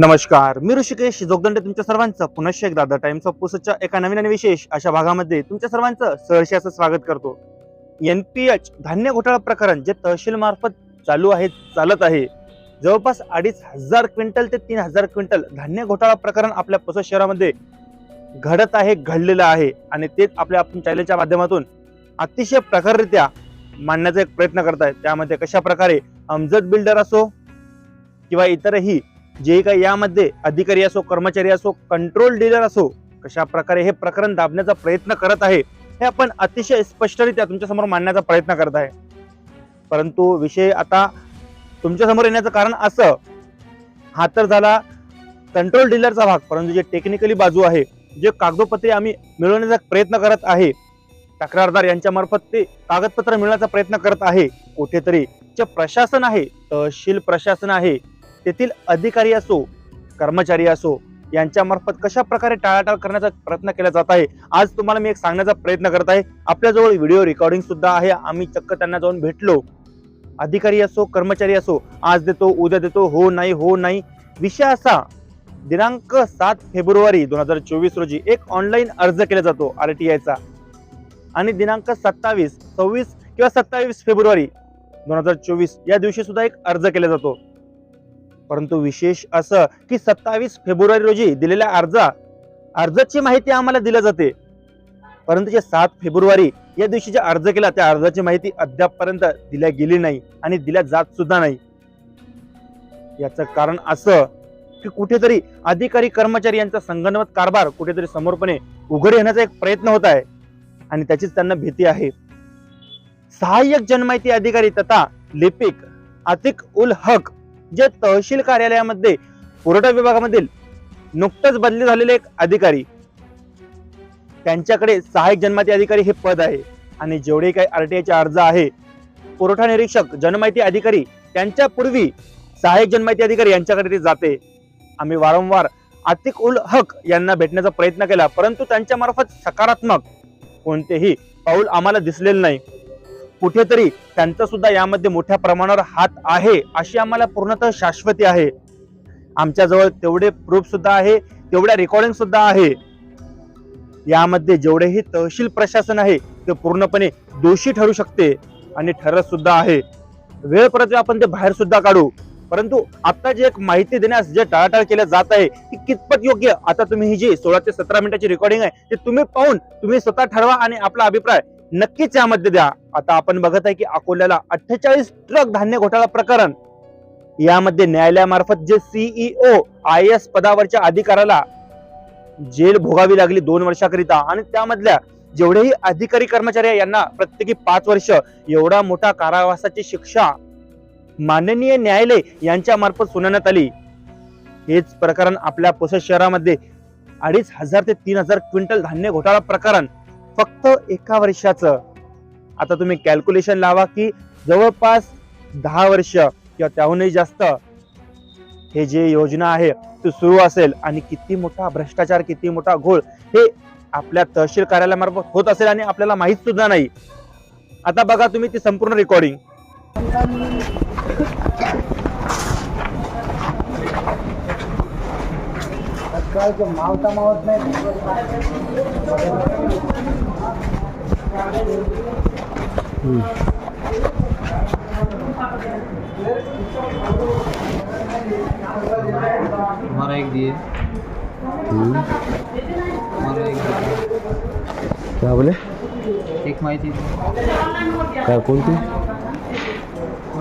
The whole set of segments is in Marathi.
नमस्कार मी ऋषिकेश जोगदंडे तुमच्या सर्वांचं पुनश्च एकदा द टाइम्स ऑफ पुसच्या एका नवीन आणि विशेष अशा भागामध्ये तुमच्या सर्वांचं सहर्षी असं स्वागत करतो. यन पी एच धान्य घोटाळा प्रकरण जे तहसील मार्फत चालू आहे चालत आहे. जवळपास अडीच हजार क्विंटल ते तीन हजार क्विंटल धान्य घोटाळा प्रकरण आपल्या पुसद शहरामध्ये घडत आहे घडलेलं आहे. आणि तेच आपल्या आपण चॅनलच्या माध्यमातून अतिशय प्रकाररित्या मांडण्याचा एक प्रयत्न करत आहे त्यामध्ये कशा प्रकारे अमजद बिल्डर असो किंवा इतरही जे काही यामध्ये अधिकारी असो कर्मचारी असो कंट्रोल डीलर असो कशा प्रकारे हे प्रकरण दाबण्याचा प्रयत्न करत आहे हे आपण अतिशय स्पष्टरित्या तुमच्यासमोर मांडण्याचा प्रयत्न करत आहे. परंतु विषय आता तुमच्यासमोर येण्याचं कारण असं हा तर झाला कंट्रोल डीलरचा भाग परंतु जे टेक्निकली बाजू आहे जे कागदोपत्री आम्ही मिळवण्याचा प्रयत्न करत आहे तक्रारदार यांच्या मार्फत ते कागदपत्र मिळवण्याचा प्रयत्न करत आहे कुठेतरी जे प्रशासन आहे तहसील प्रशासन आहे तेथील अधिकारी असो कर्मचारी असो यांच्यामार्फत कशा प्रकारे टाळाटाळ करण्याचा प्रयत्न केला जात आहे आज तुम्हाला मी एक सांगण्याचा प्रयत्न करत आहे. आपल्याजवळ व्हिडिओ रेकॉर्डिंग सुद्धा आहे. आम्ही चक्क त्यांना जाऊन भेटलो. अधिकारी असो कर्मचारी असो आज देतो उद्या देतो हो नाही हो नाही. विषय असा दिनांक सात फेब्रुवारी दोन हजार चोवीस रोजी एक ऑनलाईन अर्ज केला जातो आर टी आयचा. आणि दिनांक सत्तावीस सव्वीस किंवा सत्तावीस फेब्रुवारी दोन हजार चोवीस या दिवशी सुद्धा एक अर्ज केला जातो. परंतु विशेष असं की सत्तावीस फेब्रुवारी रोजी दिलेल्या अर्जा अर्जाची माहिती आम्हाला दिल्या जाते. परंतु जे सात फेब्रुवारी या दिवशी जे अर्ज केला त्या अर्जाची माहिती अद्यापपर्यंत दिल्या गेली नाही आणि दिल्या जात सुद्धा नाही. याचं कारण असं की कुठेतरी अधिकारी कर्मचारी यांचा संगणमत कारभार कुठेतरी समोरपणे उघड येण्याचा एक प्रयत्न होत आहे आणि त्याचीच त्यांना भीती आहे. सहाय्यक जनमाहिती अधिकारी तथा लिपिक अतिक उल हक जे तहसील कार्यालयामध्ये पुरवठा विभागामधील नुकतंच बदली झालेले एक अधिकारी त्यांच्याकडे सहाय्यक जनमाहिती अधिकारी हे पद आहे. आणि जेवढे काही आरटीआयचे अर्ज आहे पुरवठा निरीक्षक जनमाहिती अधिकारी त्यांच्या पूर्वी सहाय्यक जनमाहिती अधिकारी यांच्याकडे ते जाते. आम्ही वारंवार आतिक उल हक यांना भेटण्याचा प्रयत्न केला परंतु त्यांच्या मार्फत सकारात्मक कोणतेही पाऊल आम्हाला दिसलेलं नाही. कुठेतरी त्यांचा सुद्धा यामध्ये मोठ्या प्रमाणावर हात आहे अशी आम्हाला पूर्णतः शाश्वती आहे. आमच्याजवळ तेवढे प्रूफ सुद्धा आहे तेवढ्या रेकॉर्डिंग सुद्धा आहे. यामध्ये जेवढेही तहसील प्रशासन आहे ते पूर्णपणे दोषी ठरू शकते आणि ठरत सुद्धा आहे. वेळ परत आपण ते बाहेर सुद्धा काढू. परंतु आता जे एक माहिती देण्यास जे टाळाटाळ केलं जात आहे ती कितपत योग्य? आता तुम्ही ही जी सोळा ते सतरा मिनिटाची रेकॉर्डिंग आहे ते तुम्ही पाहून तुम्ही स्वतः ठरवा आणि आपला अभिप्राय नक्कीच यामध्ये द्या. आता आपण बघत आहे की अकोल्याला अठ्ठेचाळीस ट्रक धान्य घोटाळा प्रकरण. यामध्ये न्यायालयामार्फत जे सीईओ आय एस पदावरच्या अधिकाऱ्याला जेल भोगावी लागली दोन वर्षाकरिता आणि त्यामधल्या जेवढेही अधिकारी कर्मचारी आहे यांना प्रत्येकी पाच वर्ष. एवढा मोठा कारावासाची शिक्षा माननीय न्यायालय यांच्या मार्फत सुनावण्यात आली. हेच प्रकरण आपल्या पुसद शहरामध्ये अडीच हजार ते तीन हजार क्विंटल धान्य घोटाळा प्रकरण फक्त एका वर्षाचं. आता तुम्ही कॅल्क्युलेशन लावा की जवळपास दहा वर्ष किंवा त्याहूनही जास्त हे जे योजना आहे ती सुरू असेल आणि किती मोठा भ्रष्टाचार किती मोठा घोळ हे आपल्या तहसील कार्यालयामार्फत होत असेल आणि आपल्याला माहीत सुद्धा नाही. आता बघा तुम्ही ती संपूर्ण रेकॉर्डिंग काय ते मावता मावत नाही. हमारा एक दिए. हमारा एक दिए. क्या बोले? एक माहिती क्या कौन थी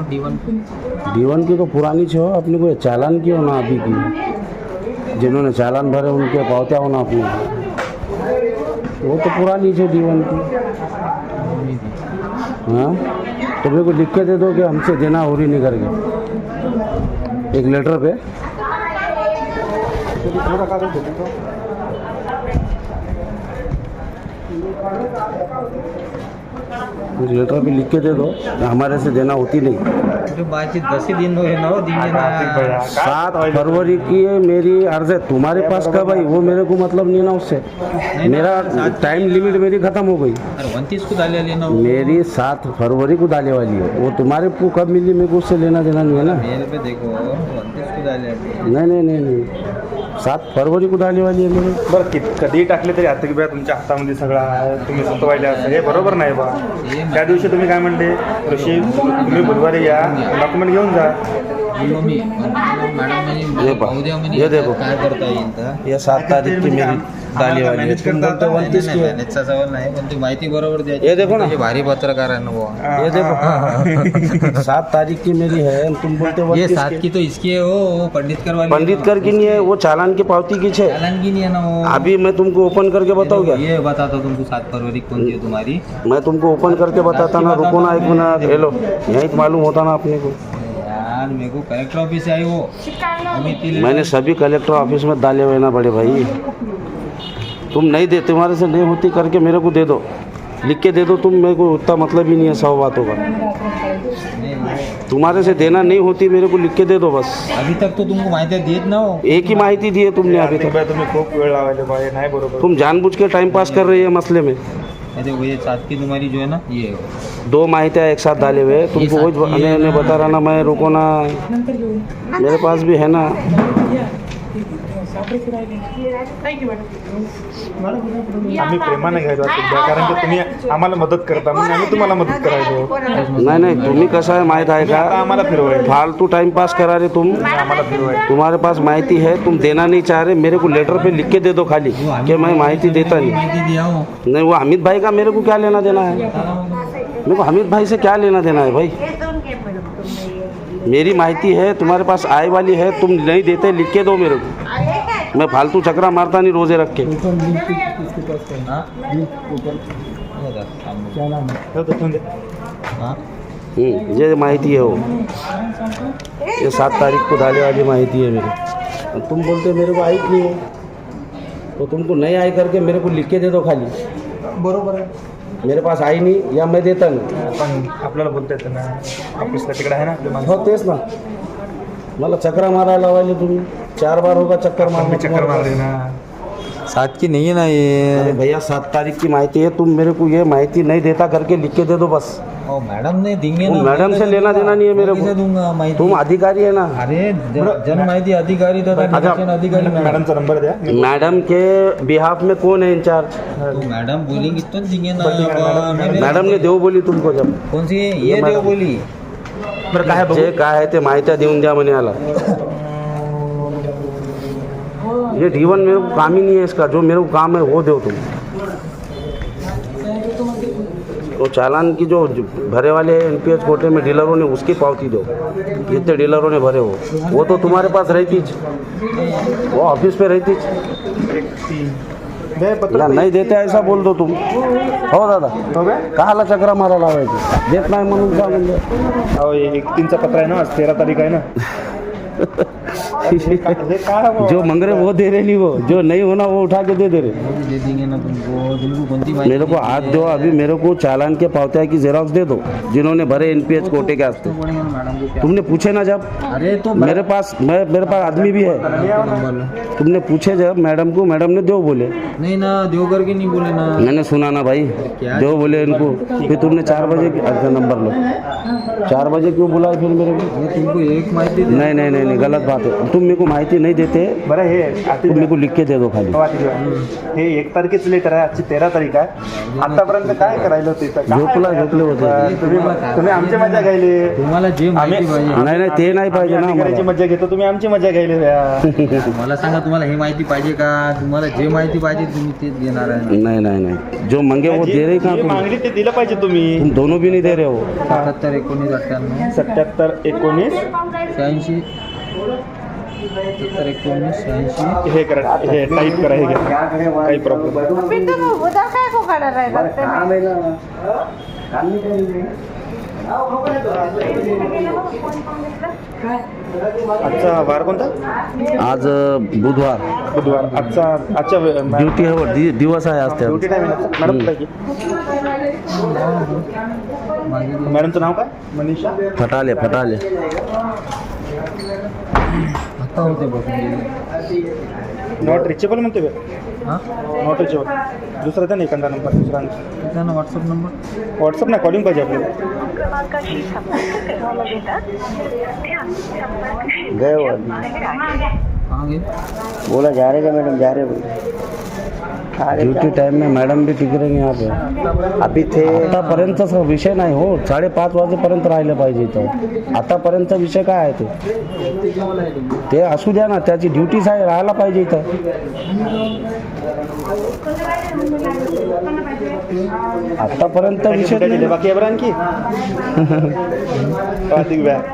डी वन की. तो पुरानी छो अपने को चालान की हो ना अभी की? जिन्होंने चालान भरे, उनके पावत्या होना अपने। वो तो पुरानी छो जीवन की। हाँ? तो मेरे को लिख के दे दो कि हमसे देना हो रही नहीं करके। एक लेटर पे थोडा काढून घेतो तो. कुछ लेटर पे लिख के दे दो हमारे से देना होती नहीं। अरे बातचीत दस ही दिन हुए ना हो दिन ना सात फरवरी की है मेरी अर्ज़ है तुम्हारे पास कब आई वो मेरे को मतलब नहीं ना उससे। मेरा टाइम लिमिट मेरी खत्म हो गई। उनतीस को डाले लेना मेरी सात फरवरी को डाले वाली है वो तुम्हारे को कब मिली मेरे को उससे लेना देना नहीं है ना। मेल पे देखो उनतीस को डाले। नहीं नहीं नहीं नहीं। सात फरवरी को डाले वाली है मेरे बरं कि कधीही टाकले तरी आता की बा तुमच्या हातामध्ये सगळं आहे तुम्ही सुतवायला असं हे बरोबर नाही बा. त्या दिवशी तुम्ही काय म्हणले? ऋषी तुम्ही बुधवारी या डॉक्युमेंट घेऊन जा. मी मॅडम पहा. द्या म्हणे देखो. काय करता येईल तर? ये सात तारीख की मेरी वाली है मॅनेजचा सवाल नाही पण ती माहिती बरोबर द्यायची. देखो ना. भारी पत्रकार ना बुवा ये देखो. सात तारीख की मेरी है तुम बोलते ये सात की तो इसकी है वो वो पंडितकर वाली पंडितकर की नहीं है वो चालान की पावती की छे। चालान की नहीं है ना वो। अभी मैं तुमको ओपन करके बताऊँ क्या? ये बताता हूँ तुमको सात फरवरी कौन सी है तुम्हारी। मैं तुमको ओपन करके बताता ना रुको ना एक मिनट हेलो यहीं तो मालूम होता ना अपने को। यार मेरे को कलेक्टर ऑफ़िस आई वो। मैंने सभी कलेक्टर ऑफ़िस में डाले हुए ना बड़े भाई। तुम नहीं दे तुम्हारे से नहीं होती करके मेरे को दे दो। लिख के दे दो तुम मेरे को उतना मतलब ही नहीं है सौ बातों का। तुम्हारे से देना नहीं होती मेरे को लिख के दे दो बस। अभी तक तो तुमको माहिती देत ना हो एक ही माहिती दी है तुमने अभी तक। बाई, तुम्ही खूप वेळ लावायला पाहिजे नाही बरोबर तुम जानबूझ के टाइम पास कर रही है मसले में। ये की तुम्हारी जो है ना ये दो माहितियाँ एक साथ डाले हुए तुमको वही। बता रहा ना। मैं रुको ना। मेरे पास भी है ना। आम्ही प्रेमाने घ्यायचो कारण की तुम्ही आम्हाला मदत करता म्हणून आम्ही तुम्हाला मदत करायचो. नहीं नहीं तुम्ही कसं आहे माहीत आहे का? आम्हाला फिरवायचं. फालतू टाइम पास करा रहे तुम. आम्हाला तुम्हारे पास माहिती है तुम देना नहीं चाह रहे मेरे को लेटर पे लिख के दे दो खाली कि मैं माहिती देता नहीं। नहीं वो अमित भाई का मेरे को क्या लेना देना है? मेरे को अमित भाई से क्या लेना देना है भाई? मेरी माहिती है तुम्हारे पास आए वाली है तुम नहीं देते लिख के दो मेरे को। मैं फालतू चक्रा मारता नहीं रोज़े रख के। हाँ? ये दे. हाँ? हम्म, ये माहिती है वो। ये सात तारीख को डाले वाली माहिती है मेरी। तुम बोलते मेरे को आई नहीं हो तो तुमको नहीं आई करके मेरे को लिख के दे दो खाली। बरोबर है। मेरे पास आई नहीं या मैं देता नहीं। पण आपल्याला बोलता येतं ना ऑफिसला तिकडे आहे ना आपले माणसं. हो तेच ना। मला चक्रा मारायला लावायले तुम्ही. चार बार होगा चक्कर मारना चक्कर मारले ना. सात की नहीं है ना अरे ये भैया सात तारीख की माहिती है तुम मेरे को ये माहिती नहीं देता करके लिख के दे दो बस. ओ मैडम ने देंगे वो ना मैडम से लेना देना नहीं है मेरे को. दूँगा माहिती. तुम अधिकारी है ना. अरे जन जन माहिती अधिकारी तथा अच्छा, अधिकारी मैडम मॅडमचा नंबर द्या. मैडम के बिहाफ में कौन है इंचार्ज? तो मैडम बोलेंगी तो देंगे ना मैडम- ने देव बोली तुमको जब. कौन सी? है? ये मैडम। देव बोली. बरं काय बघू? जे काय आहे ते माहित्या देऊन द्या म्हणे आला ये जीवन मेरे को काम ही नहीं है इसका जो मेरे को काम है वो दो तुम तो चालान की जो भरे वाले एन पी एच कोटे में डीलरों ने उसकी पावती दो जितने डीलरों ने भरे हो. वो तो तुम्हारे पास रहती वो ऑफिस पे रहती दे पत्र नहीं देते ऐसा बोल दो तुम हो दादा. हो कहाला चक्रा मारा लावायची. देत नाही म्हणून म्हणजे अहो एक तीनचा पत्र आहे ना आज तेरा तारीख आहे ना? जो मंग रहे वो दे रहे नहीं वो जो नहीं होना वो उठा के दे दे रहे। दे देंगे ना तुमको मेरे को हाथ दो अभी मेरे को चालान के पावत्या की जेरॉक्स दे दो जिन्होंने भरे एनपीएच कोटे के को क्या? तुमने पूछे ना जब? अरे तो मेरे पास मैं मेरे पास आदमी भी है। तुमने पूछे जब मैडम को मैडम ने दो बोले। नहीं ना देव करके नहीं बोले ना। मैंने सुना ना भाई दो बोले इनको फिर तुमने चार बजे अच्छा नंबर लो। चार बजे क्यों बुलाए फिर मेरे को? तुमको एक नहीं नहीं नहीं गलत बात है। तुम मेरे को माहिती नहीं देते बरं हे तुम मेरे को लिख के दे दो खाली। हो. हे एक तारखेचं लेटर आहे आजची तेरा तारीख आहे. आतापर्यंत काय करायला होतं झोपला झोपले होते. तुम्ही तुम्ही आमची मजा घ्यायले. तुम्हाला जे माहिती आम्ही- पाहिजे. नाही नाही ते नाही पाहिजे ना अधिकाऱ्याची आम्हाला. मजा घेतो तुम्ही आमची मजा घ्यायले या. मला सांगा तुम्हाला हे माहिती पाहिजे का? तुम्हाला जे माहिती पाहिजे तुम्ही तेच देणार आहे. नहीं नहीं नहीं. जो मंगे वो दे रहे कहाँ जे तुम? मागणी ते दिलं पाहिजे तुम्ही. तुम दोनों भी नहीं दे रहे हो। सत्याहत्तर एकोणीस अठ्ठ्याण्णव. सत्याहत्तर सत्तर एकोणीस. शहाऐंशी. हे करा हे टाईप करा हे घ्या. काही प्रॉब्लेम उद्या काय राहिला आजचा वार कोणता? आज बुधवार. बुधवार. आजचा आजच्या ड्युटी आहे दि- दिवस आहे आज ड्युटी त्या टाइम आहे ना? मॅडम कुठे आहे की? मॅडमचं नाव काय? मनीषा. फटाले फटाले. आता होते बघून नॉट रिचेबल म्हणते बे हां? नॉट रिचेबल दुसरा त्या नाही एखादा नंबर दुसरा त्याचा ना व्हॉट्सअप नंबर? व्हॉट्सअप नाही कॉलिंग पाहिजे आपल्याला. बोला जा रहे मैडम जा रहे ड्युटी टाइम में मॅडम भी टिक रही यहाँ पे। अभी थे आतापर्यंतचा विषय नाही हो साडेपाच वाजेपर्यंत राहिलं पाहिजे इथं. आतापर्यंतचा विषय काय आहे ते? ते असू द्या ना त्याची ड्युटीच आहे राहायला पाहिजे इथं. आतापर्यंत विषय. बाकी आहे बरं आणखी?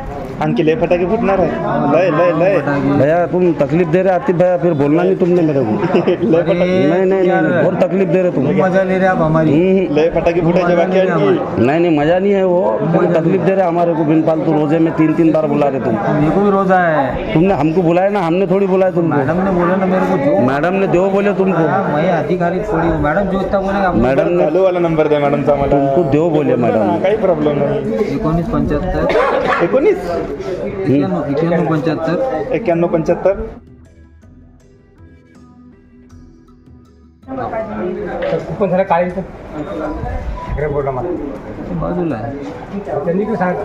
आणखी लय फटाके फुटणार आहे. लय लय लय. भैया तुम तकलीफ दे रहे आतिफ भैया फिर बोलना नहीं तुमने मेरे को। लय फटाके नहीं नहीं नहीं बहुत तकलीफ दे रहे तुम। मजा ले रहे आप हमारी। हम्म, लय फटाके फुटायचे बाकी आहे आणखी नहीं नहीं मजा नहीं है वो तुम तकलीफ दे रहे हमारे को बिन फालतू रोजे में तीन तीन बार बुला रहे तुम। मेरे को भी रोजा है। तुमने हमको बुलाया ना हमने थोड़ी बुलाया तुमको। मैडम ने बोला ना मेरे को जो मैडम ने देव बोले तुमको। हाँ, मैं अधिकारी थोड़ी हूँ। मैडम जो इतना बोलेगा आप मैडम ने चालू वाला नंबर द्या मॅडमचा मला तुमको देव बोले मैडम। काही प्रॉब्लेम नाही. एकोणीस पंच्याहत्तर. एकोणीस? एक्क्याण्णव पंच्याहत्तर. एक्क्याण्णव पंच्याहत्तर. पण झालं? काळी इकडे बोला मला. बाजूला. आहे त्यांनी काय सांग.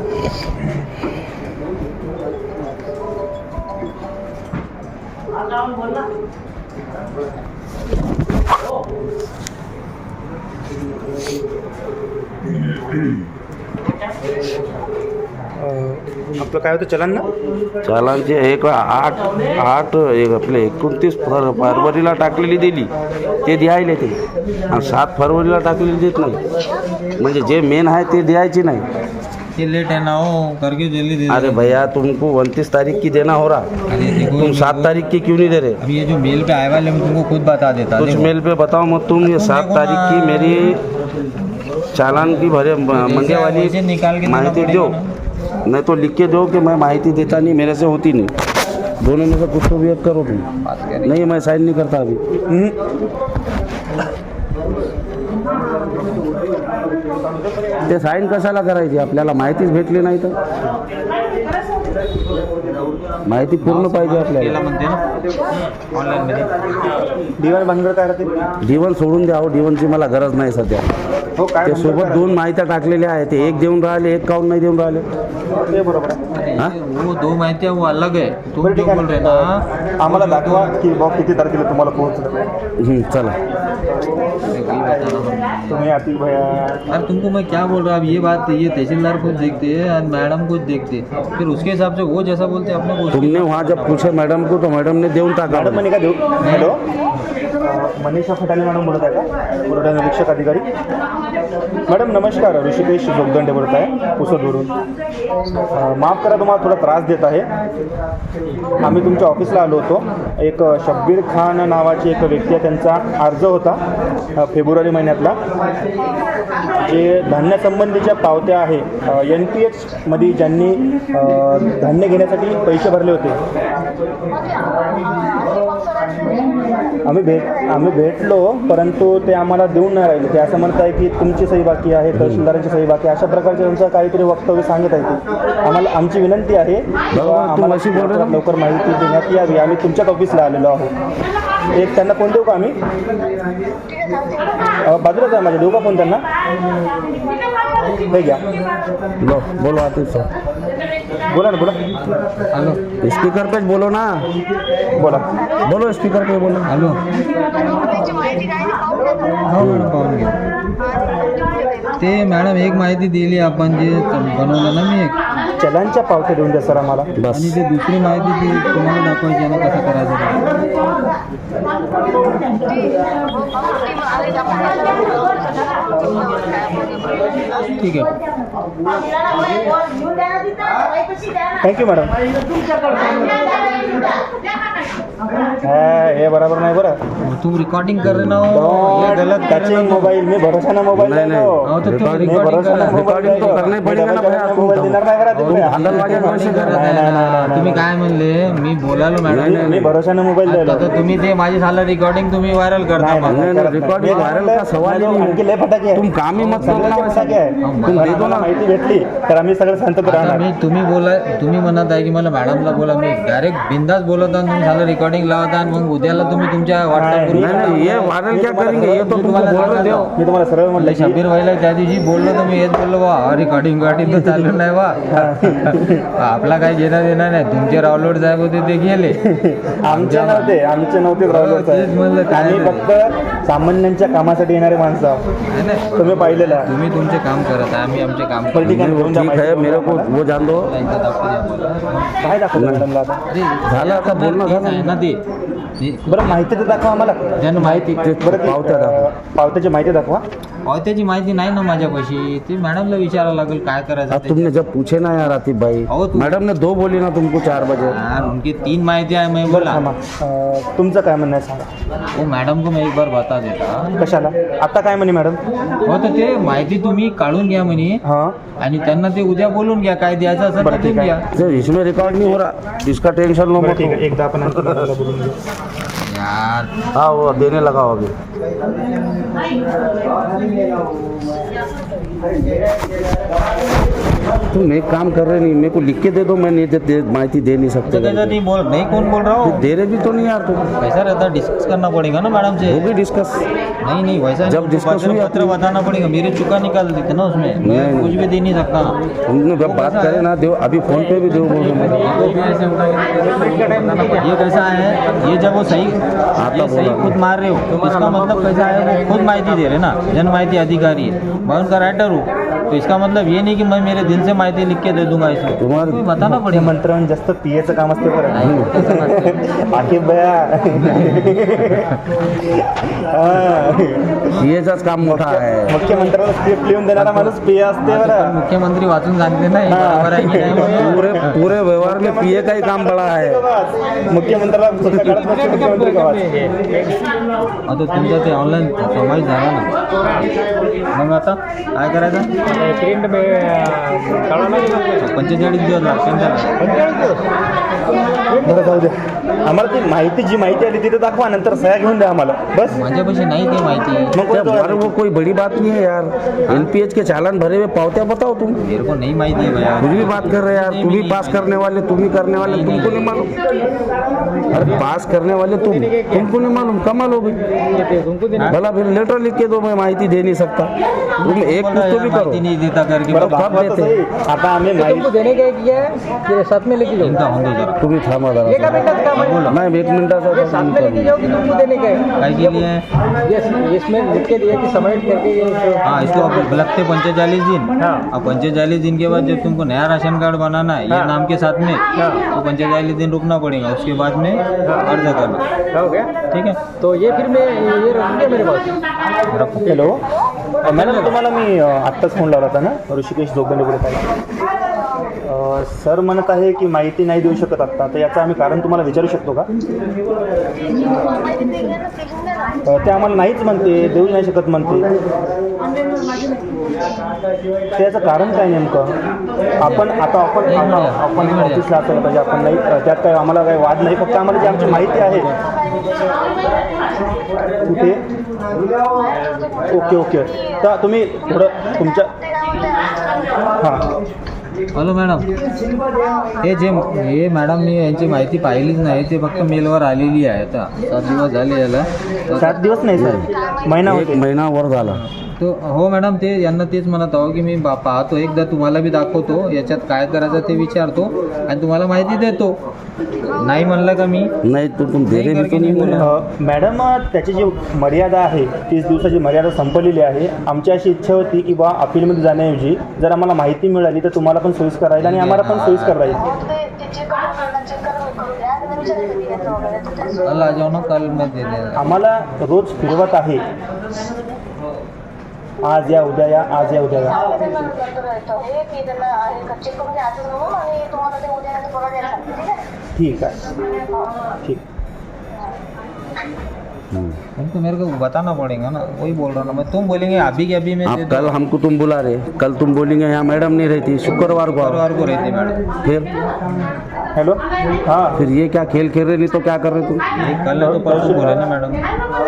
आपलं काय होतं चलन ना? चालांचे एक आठ आठ एक आपले एकोणतीस फर फरवरीला टाकलेली दिली। ते द्यायले ते आणि सात फरवरीला टाकलेली देत नाही। म्हणजे जे मेन आहे ते द्यायची नाही। ये लेट है ना हो करके जल्दी दे अरे भैया तुमको उनतीस तारीख की देना हो रहा। अरे देखो तुम सात तारीख की क्यों नहीं दे रहे? अभी ये जो मेल पे आया वाले मैं तुमको खुद बता देता कुछ देखो। मेल पे बताओ मत तुम ये सात तारीख की मेरी चालान की भरे मंगे वाली निकाल के देना माहिती पड़ेगा दो। ना। नहीं तो लिख के दो कि मैं माहिती देता नहीं मेरे से होती नहीं। दोनों में से कुछ तो भी एक करो तुम। नहीं मैं साइन नहीं करता अभी। ते साईन कशाला करायची? आपल्याला माहितीच भेटली नाही तर. माहिती पूर्ण पाहिजे केला आपल्याला म्हणते ना? ऑनलाईन मध्ये. दिवाळी भानगड काय राहते? जीवन सोडून द्या हो जीवनची मला गरज नाही सध्या. हो काय ते सोबत दोन माहित्या टाकलेल्या आहेत ते एक देऊन राहिले एक काऊन नाही देऊन राहिले? बरोबर हाँ? वो दो माहिती वो अलग है बोल रहे आहे. ना. आम्हाला दाखवा की बॉ किती तारखेला तुम्हाला पोहोचलं. हम्म, चला. तुम्ही भया. अरे तुमको मैं क्या बोल रहा हूँ? अब ये बात ये तहसीलदार को देखते हैं और मैडम को देखते फिर उसके हिसाब से वो जैसा बोलते हैं अपने को तुमने वहाँ जब पूछे मैडम को तो मैडम ने देऊन टाका मॅडम म्हणे का देऊ हॅलो? मनीषा फटाले मॅडम बोलत आहे का? पुरवठा निरीक्षक अधिकारी. मॅडम नमस्कार. ऋषिकेश जोगदंडे बोलत आहे पुसदवरून. माफ करा तुम्हाला थोडा त्रास देत आहे. आम्ही तुमच्या ऑफिसला आलो होतो. एक शब्बीर खान नावाची एक व्यक्ती आहे त्यांचा अर्ज होता. फेब्रुवारी महिन्यातला. जे धान्यासंबंधीच्या पावत्या आहे एन पी एचमध्ये ज्यांनी धान्य घेण्यासाठी पैसे भरले होते. आम्ही भेट आम्ही भेटलो परंतु ते आम्हाला देऊन नाही राहिले. ते असं म्हणत आहे की तुमची सही बाकी आहे तहसीलदारांची सही बाकी आहे. अशा प्रकारचे त्यांचं काहीतरी वक्तव्य सांगत आहे ते. आम्हाला आमची विनंती आहे की आम्हाला अशी लवकरात लवकर माहिती देण्यात यावी. आम्ही तुमच्याच ऑफिसला आलेलो आहोत. एक त्यांना फोन देऊ का आम्ही? बाजूलाच आहे माझ्या देऊ का फोन त्यांना? हे घ्या. लो बोलो आतिफ सर. बोला ना बोला. हेलो. स्पीकर पे बोलो ना. बोला. बोलो स्पीकर पे बोलो. हॅलो. हो मॅडम पाहून घ्या. ते मॅडम एक माहिती दिली आपण जे बनवलं ना मी एक. चलांच्या पावत्या देऊन द्या सर आम्हाला. बस. आणि ते दुसरी माहिती ती तुम्हाला दाखवायची आहे ना कसं करायचं. ठीक आहे थँक्यू मॅडम हे बरोबर नाही बरं तुम रिकॉर्डिंग कर रहे ना हो गलत कर रहे touching ना मोबाईल मी भरोशानं मोबाईल नाही, नाही. हो, तुम करा. तो. करना ही पडेगा ना तो. देणार नाही बरं हो, तुम्ही. भांडण माझ्या करत नाही, ना. काय म्हणले मी बोलालो मॅडम मी मोबाईल द्यायला आता तुम्ही ते माझी झालं रिकॉर्डिंग तुम्ही व्हायरल करता म्हणलं, का सवाल. आणखी लय फटाके आहे. तुम काम ही मत करो ना सगळ्याचे वैसा. फटाके आहे. तुम पण दे दो आम्हाला ना. माहिती भेटली तर आम्ही सगळं शांतता आता राहणार मी तुम्ही बोला तुम्ही म्हणत आहे की मला मॅडमला बोला मी डायरेक्ट बिंदास बोलत तुम्ही झालं रेकॉर्डिंग लावत आहे मग उद्याला तुम्ही तुमच्या व्हॉट्सअप नहीं नहीं ये वायरल क्या करेंगे ये तो तुमको बोल रहे हो मी तुम्हाला सरळ म्हटलं की शबीर भाईला त्या दिवशी बोललो तर मी हेच बोललो बा रिकॉर्डिंग तर चालू नाही बा आपला काही घेणं देणार नाही तुमचे रावलोड साहेब होते ते गेले आमचे नव्हते आमचे नव्हते राहुल तेच म्हणलं, काय आम्ही नाही. फक्त सामान्यांच्या कामासाठी येणारे माणसं आहोत. नाही, नाही. तुम्ही पाहिलेलं आहे. तुम्ही तुमचे काम करत आहे आम्ही आमचे काम पण ठीक आहे, ठीक है. मेरे को वो जान दो. काय दाखवलं मॅडमला आता अरे, झालं आता बोलणं झालं. ना ते बरं माहिती तर दाखवा आम्हाला ज्यांना माहिती बरं ती, पावत्या दाखवा. अं, पावत्याची माहिती दाखवा अहो त्याची माहिती नाही ना माझ्यापाशी. ते मॅडमला विचारावं लागेल काय करायचं अब ते. तुमने जब पूछे ना यार आतिफ भाई. अहो, तू- मैडम ने दो बोली ना तुमको चार बजे. यार उनकी तीन माहिती आहे मैं बोला. थांबा अं, तुमचं काय म्हणणं आहे सांगा. वो मॅडम को मैं एक बार बता देता. कशाला? आता काय म्हणे मॅडम? हो तर ते माहिती तुम्ही काढून घ्या म्हणे. हां. आणि त्यांना ते उद्या बोलून घ्या काय द्यायचं असेल बरं, ते ठीक देऊन आहे. घ्या सर इसमें रिकॉर्ड नहीं हो रहा इसका टेंशन लो बरं मत ठीक आहे. एकदा आपण आणखी मॅडमला बोलून घेऊ. यार. हाँ वो देने लगा हो अभी. तुम एक काम कर रहे नहीं मेरे को लिख के दे दो मैं नहीं दे, माहिती दे नहीं सकते। तो नहीं बोल नहीं कौन बोल रहा हो? दे रहे भी तो नहीं यार तुम। कैसा रहता डिस्कस करना पड़ेगा ना मैडम से। होगी डिस्कस नहीं नहीं वैसा जब नहीं, पत्र हुई पत्र बताना पड़ेगा मेरे चुका निकाल देते ना उसमें। मैं कुछ भी दे नहीं सकता। ना तुमने जब बात करे ना दो अभी फ़ोन पे भी दो ये कैसा है? ये जब वो सही सही खुद मार रहे हो तो इसका मतलब कैसा है वो खुद माहिती दे रहे ना जन माहिती अधिकारी है। मैं उनका राइटर हूँ तो इसका मतलब ये नहीं कि मैं मेरे दिल से माहिती लिख के दे दूंगा इसमें तुम्हारे- कोई बताना पड़ेगा। मंत्र्यां जास्त पीएचं काम असते बरं हां. येचाच काम मोठा आहे मुख्यमंत्र्याला स्क्रिप्ट लिहून देणारा माणूस पीए असते बरं मुख्यमंत्री वाचून सांगते ना हे बरोबर आहे की नाही? म्हणून. पूरे पूरे व्यवहार में पीए का ही काम बड़ा है। मुख्यमंत्र्याला सुद्धा काढत नसते मुख्यमंत्री गावात आता तुमचं ते ऑनलाईन समावेश झाला ना मग आता काय करायचं प्रिंट पंचेचाळीस दिवस लागतील त्याला बरं जाऊ द्या आम्हाला ती माहिती जी माहिती आली तिथे दाखवा नंतर सह्या घेऊन द्या आम्हाला बस माझ्यापाशी नाही ते माहिती मग वो कोई बड़ी बात नहीं है यार एनपीएच के चालान भरे हुए पावत्या बताओ तुम मेरे को नहीं माहिती है भैया कुछ भी बात कर रहे हैं यार तुम ही पास करने वाले तुम ही करने वाले तुमको नहीं मालूम अरे पास करने वाले तुम तुमको नहीं मालूम कमाल हो गई भला फिर लेटर लिख के दो मैं माहिती दे नहीं सकता। तुम एक कुछ तो भी करो। नहीं देता करके बरं कब देते? आता आम्ही माहिती देने का किया है कि साथ में लेके जाओ? इनका होंगे जरा तुम्ही थांबा जरा नाही एक मिनिटाचा साथ में लेके जाओ कि तुमको देने का है? काय के लिए। ये इसमें लिख के दिया कि सबमिट करके ये हाँ इसको अब लगते पंचेचालीस दिन। हाँ। अब पंचेचालीस दिन के बाद जब तुमको नया राशन कार्ड बनाना है ये हाँ। नाम के साथ में हाँ। तो पंचेचालीस दिन रुकना पड़ेगा। उसके बाद में अर्ज़ करना। ठीक है? तो ये फिर मैं ये रख दिया मेरे पास। हॅलो. मॅडम तुम्हाला मी आत्ताच फोन लावला होता ना? ऋषिकेश जोगंडे बोलत आहे सर म्हणत आहे की माहिती नाही देऊ शकत आत्ता तर याचं आम्ही कारण तुम्हाला विचारू शकतो का? ते आम्हाला नाहीच म्हणते देऊ नाही शकत म्हणते. त्याचं कारण काय नेमकं? आपण आता आपण आपण ऑफिसला असायला पाहिजे. आपण नाही त्यात काय आम्हाला काही वाद नाही फक्त आम्हाला जी आमची माहिती आहे. कुठे? Okay okay. तर तुम्ही थोडं तुमच्या हां. Hello madam. हे जे हे मॅडम मी यांची माहिती पाहिलीच नाही. ते फक्त मेलवर आलेली आहे आता. सात दिवस झाले याला. सात दिवस नाही सर महिना एक होते महिना वर झाला. तो हो मॅडम ते यांना तेच म्हणत आहो की मी बा- पाहतो एकदा तुम्हाला बी दाखवतो याच्यात काय करायचं ते विचारतो आणि तुम्हाला माहिती देतो. नाही म्हणलं का मी? नहीं तो तुम दे रहे भी तो नहीं बोला अ, मॅडम त्याची जी मर्यादा आहे तीस दिवसाची मर्यादा संपलेली आहे. आमची अशी इच्छा होती की बा अपीलमध्ये जाण्याऐवजी जर आम्हाला माहिती मिळाली तर तुम्हाला पण सोयीस्कर राहील आणि आम्हाला पण सोयीस्कर राहील. ते ते चेक करून चेक करून करू द्या आणि विचारा कधी यायचं वगैरे तर ते कल आ जाओ ना कल मैं दे. देगा आम्हाला रोज फिरवत आहे. आज या उद्या। या आज या उद्या या हे। हे ते ठीक है? ठीक ठीक। उनको मेरे को बताना पड़ेगा ना वही बोल रहा ना मैं तुम बोलेंगे अभी के अभी मैं आप कल हमको तुम बुला रहे कल तुम बोलेंगे यहाँ मैडम नहीं रहती शुक्रवार को शुक्रवार को रहती मैडम। फिर? हेलो? हाँ। फिर ये क्या खेल खेल रहे नहीं तो क्या कर रहे तुम? कल है तो परसों बोले ना मैडम।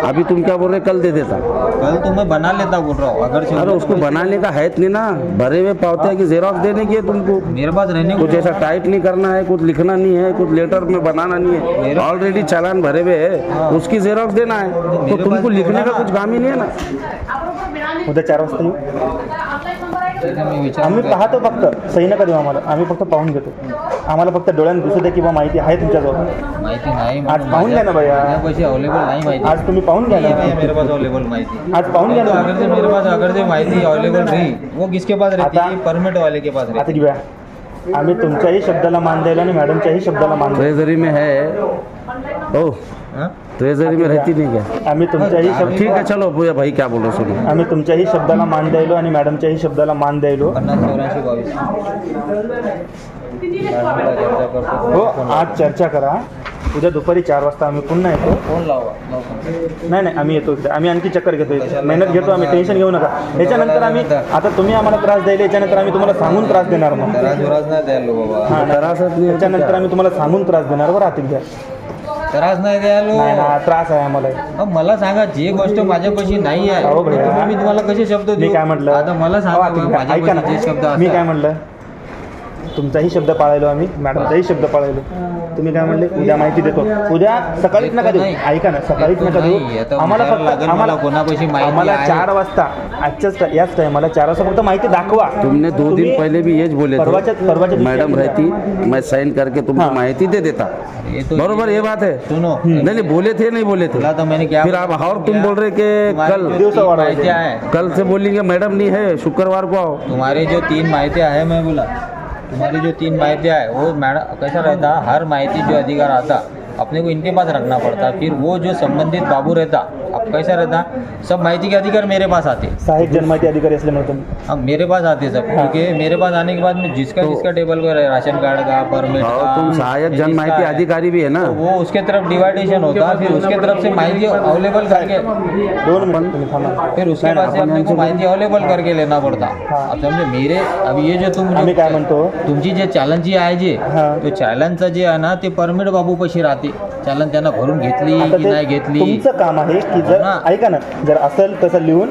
अभी तुम क्या बोल रहे कल दे देता। कल तो मैं बना लेता बोल रहा हूँ। अगर अरे उसको बनाने का है नहीं ना। भरे हुए पावते हैं कि जेरॉक्स देने की है तुमको। मेरे पास रहने कुछ ऐसा टाइट नहीं करना है कुछ लिखना नहीं है कुछ लेटर में बनाना नहीं है। ऑलरेडी चालान भरे हुए है। उसकी जेरोक्स देना है। तो तुमको लिखने का कुछ काम ही नहीं है ना। उद्या चार वाजता येऊ ठीक है, मैं विचार आम्ही पाहतो फक्त सही नका देऊ आम्हाला आम्ही फक्त पाहून घेतो आम्हाला फक्त डोळ्यानं दिसू द्या किंवा माहिती आहे तुमच्याजवळ. माहिती नाही आज पाहून घ्या ना भैया. पैसे अवेलेबल नाही माहिती. आज तुम्ही पाहून घ्या नहीं ना मेरे पास अवेलेबल माहिती. आज पाहून घ्या तो ना अगर से मेरे पास अगर से माहिती अवेलेबल रही वो किसके पास रहती? आता- है परमिट वाले के पास रहती. आता घेऊया. आम्ही तुमच्याही शब्दाला मान द्यायला आणि मॅडमच्याही शब्दाला मान ट्रेजरी में है। ओ है? हाँ? ट्रेजरी में रहती नहीं क्या? आम्ही तुमच्याही शब्द ठीक है चलो भैया भाई क्या बोलो सुनो। आम्ही तुमच्याही शब्दाला मान द्यायलो आणि मॅडमच्याही शब्दाला मान द्यायलो. पन्नास बावीस. हो आज चर्चा करा. उद्या दुपारी चार वाजता आम्ही पुन्हा येतो. फोन लावा. नाही नाही आम्ही येतो. आम्ही आणखी चक्कर घेतो. मेहनत घेतो आम्ही. टेन्शन घेऊ नका. याच्यानंतर आम्ही आता तुम्ही आम्हाला त्रास द्यायला याच्यानंतर आम्ही तुम्हाला सांगून त्रास देणार मग. त्रास हा त्याच्यानंतर आम्ही तुम्हाला सांगून त्रास देणार. बरं आतील घ्या. त्रास नाही द्यायलो नाही ना त्रास आहे आम्हाला. अहो, मला सांगा जे गोष्ट माझ्यापाशी नाही आहे अहो, भैया. मी तुम्हाला कसे शब्द मी देऊ? काय म्हटलं? आता मला सांगा माझ्यापाशी जे शब्द मी काय असतात म्हटलं? तुमचाही शब्द पाळायलो आम्ही मॅडमचाही शब्द पाळायलो. तुम्ही काय म्हणले? उद्या माहिती देतो. उद्या सकाळीच नका देऊ. ऐका ना सकाळीच नका देऊ. आम्हाला फक्त आम्हाला कोणापाशी माहिती आम्हाला चार वाजता आजच्याच याच टायमाला चार वाजता फक्त माहिती दाखवा. तुमने दो दिन पहले भी ये बोले परवाच्या परवाच्या मैडम रहती मैं साइन करके तुमको हाँ। माहिती दे देता। ये तो बरोबर ये बात है। सुनो। नहीं नहीं बोले थे नहीं बोले थे। तो मैंने क्या फिर आप और तुम बोल रहे कि कल कल से बोलेंगे मैडम नहीं है शुक्रवार को आओ। तुम्हारी जो तीन माहिती है मैं बोला। तुम्हारी जो तीन माहिती है वो मैडम कैसा रहता हर माहिती जो अधिकार आता अपने को इनके पास रखना पड़ता फिर वो जो संबंधित बाबू रहता अब कैसा रहता? सब माहिती के अधिकार मेरे पास आते सहाय्यक जनमाहिती अधिकारी असल्यामुळे तुम्ही अब मेरे पास आते सब हाँ। क्योंकि मेरे पास आने के बाद में जिसका जिसका टेबल पर है, राशन कार्ड का परमिट और का तुम सहायक जन जिसका है, अधिकारी भी है ना। तो वो उसके तरफ डिवाइडेशन होता फिर उसके तरफ से माहिती अवेलेबल करके दोन मिनिट तुम्ही थांबा। फिर उसके बाद से अपने को माहिती अवेलेबल करके लेना पड़ता। हाँ। अब समझे मेरे अब ये जो तुम आम्ही काय म्हणतो? तुमची जे चलन जी आहे जे हा. तो चलनचं जे आहे ना ते परमिट बाबू पशी राहते. चलन त्यांना भरून घेतली आता की ते नाही घेतली. तुमचं काम आहे की जर हा. ऐका ना जर असेल तसं लिहून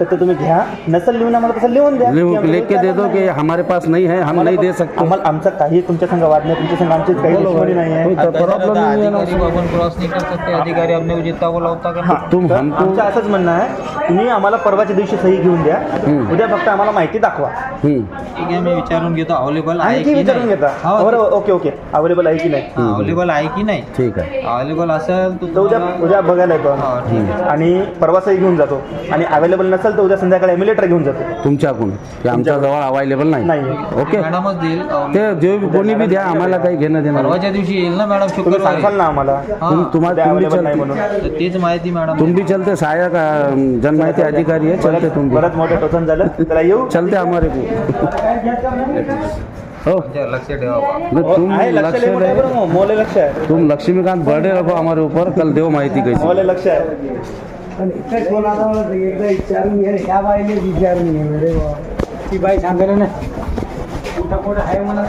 तर ते तुम्ही घ्या. नसेल लिहून आम्हाला तसं लिहून द्या. की लिख लिख के दे दो कि हमारे पास नहीं है हम आम्हाला नहीं दे सकते. आम्हाला आमचा काही तुमच्या संघ वाद नाही तुमच्या संघ आमची काही दुश्मनी नाही आहे. कोई कैसा प्रॉब्लम नहीं है ना? अधिकारी को अपन क्रॉस नहीं कर सकते अधिकारी को जितना बोला उतना हा करना तुम तर हमको- आमचं असंच म्हणणं आहे तुम्ही आम्हाला परवाच्या दिवशी सही घेऊन द्या. हम्म. उद्या फक्त आम्हाला माहिती दाखवा. हम्म. ठीक आहे मी विचारून घेतो. अवेलेबल आहे आणखी की विचारून नाही? घेता? हो, बरं ओके ओके. अवेलेबल आहे की नाही? अवेलेबल आहे की नाही? ठीक है अवेलेबल असेल तर तर उद्या तुम्हाला- उद्या बघायला येतो. हा. ठीक आहे. आणि परवा सही घेऊन जातो. आणि अवेलेबल नसेल तर उद्या संध्याकाळी एम्युलेटर घेऊन जातो. तुमच्याकडून. की आमच्या जवळ अवेलेबल नाही. नाही ओके मॅडमच देईल. ते जे कोणी बी द्या आम्हाला काही घेणं देणं नाही. परवाच्या दिवशी येईल ना मॅडम तुम्ही शुक्रवारी? सांगाल ना आम्हाला. हा. तुम तुम्हाला उद्या तुम नाही म्हणून. तर तेच माहिती मॅडम तुम भी चलते सहायक अं, जनमाहिती अधिकारी है चलते तुम भी परत मोठं टोचन झालं त्याला येऊ. चलते हमारे को हो. लक्ष ठेवा बा. न हो, तुम आहे, लक्ष लक्ष लय मोठं आहे दे. बरं मग, मोले लक्ष आहे. तुम लक्ष्मीकांत बर्डे रखो हमारे ऊपर कल देव माहिती कैसी मोले लक्ष आहे. पण इथं कोणाला एकदा विचारून घे ह्या बाईने विचारून घे. रे बाबा ती बाई सांगायला ना कुठं कुठं आहे म्हणा